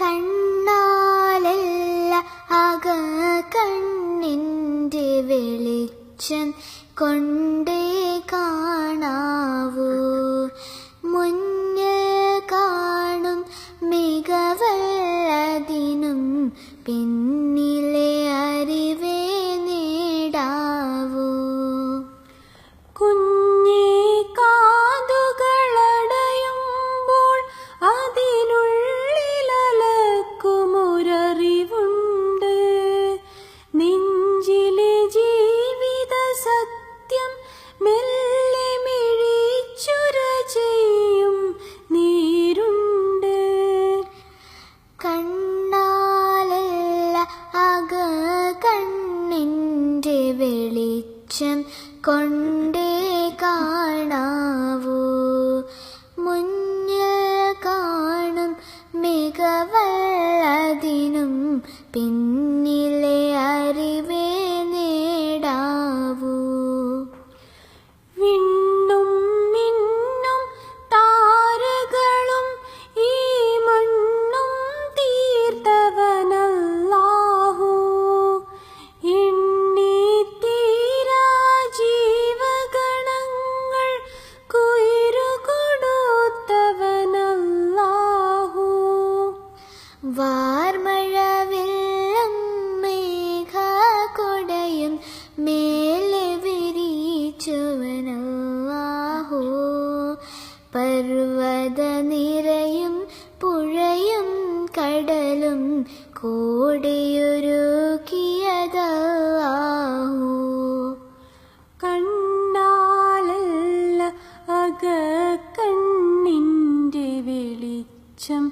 കണ്ണാലല്ല അക കണ്ണിന്റെ വെളിച്ചം കൊണ്ടേ കാണാവൂ. മെല്ലെ മിഴിച്ചുര ചെയ്യും നീരുണ്ട്. കണ്ണാലല്ല അക കണ്ണിന്റെ വെളിച്ചം കൊണ്ടേ കാണാവൂ. മുന്നിൽ കാണും മികവല്ലതിനും പിൻ കോടിയൊരുക്കിയതാഹു കണ്ണാലല്ല അകക്കണ്ണിന്റെ വെളിച്ചം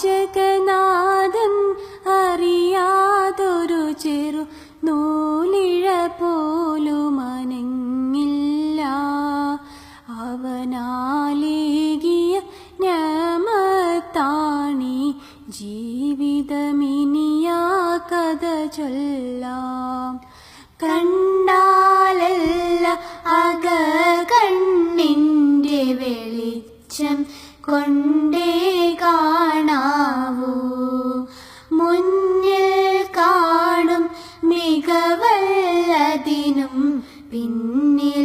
വാചകനാദം അറിയാതൊരു ചെറു നൂലിഴ പോലുമനങ്ങില്ല അവനാലേകിയ ഞമത്താണി ജീവിതമിനിയാ കഥ ചൊല്ലാ. പിന്നെ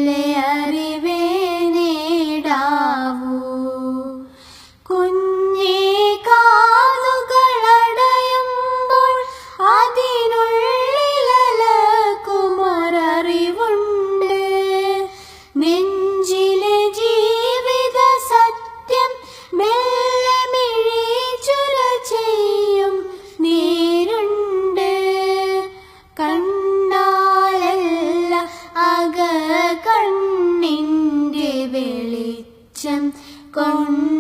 con